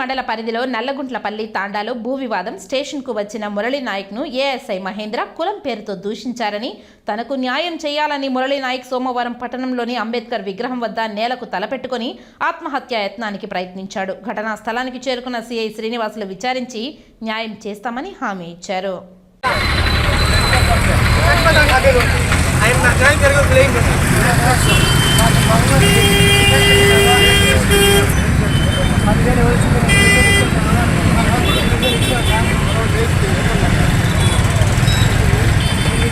మండల పరిధిలో నల్లగుంట్లపల్లి తాండాలో భూ వివాదం స్టేషన్కు వచ్చిన మురళీనాయక్ను ఏఎస్ఐ మహేంద్ర కులం పేరుతో దూషించారని తనకు న్యాయం చేయాలని మురళీనాయక్ సోమవారం పట్టణంలోని అంబేద్కర్ విగ్రహం వద్ద నేలకు తలపెట్టుకుని ఆత్మహత్యా యత్నానికి ప్రయత్నించాడు. ఘటనా స్థలానికి చేరుకున్న సిఐ శ్రీనివాసులు విచారించి న్యాయం చేస్తామని హామీ ఇచ్చారు. ఆయన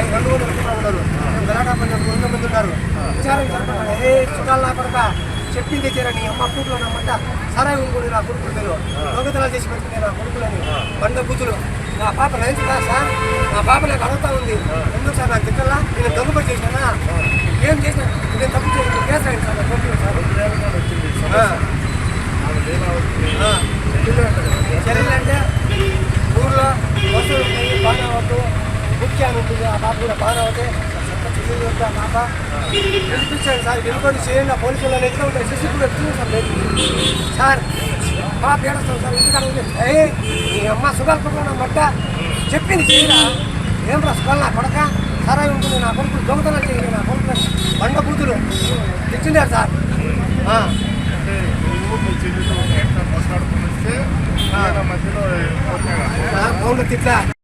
ఐదు రెండు వందల రూపాయలు ఉన్నారు మేము గలాటా పని వంద మంది ఉన్నారు విచారం జరపండి ఏ చుట్టాలు నా కొడక చెప్పింది తెచ్చారా నీ అమ్మ కూతురు నమ్మంట సరే ఇంకోటి నా కొడుకులు మీరు. దొంగతనాలు చేసి పెట్టుకునే నా కొడుకులని. బండ కూతురు. నా పాప నైన్త్ క్లాస్ సార్. నా పాప నాకు అడుగుతా ఉంది. ఎందుకు సార్ నాకు తిక్కల్లా నేను దొంగపడి చేసినా ఏం చేసిన? నేను తప్పు చేసిన కేసు అయింది సార్. నాకు ఉంటుంది ఆ పాప కూడా బాగా ఆ పాప సార్ వెళ్ళిపోయి చేయండి ఆ పోలీసులు ఎట్లా ఉంటాయి సిసి కూడా ఎత్తుంది సార్ లేదు సార్ పాప ఏడుస్తాం సార్ ఉంది ఏ నీ అమ్మ సుగల్పకుండా మట్ట చెప్పింది చేయరా ఏం రా సుగల్ నా కొడక సరే ఉంటుంది నా కొడుకులు దొంగతనం చేయండి నా కొడుకులు బండ కూతురు తెచ్చిండారు సార్ మధ్యలో తిట్లా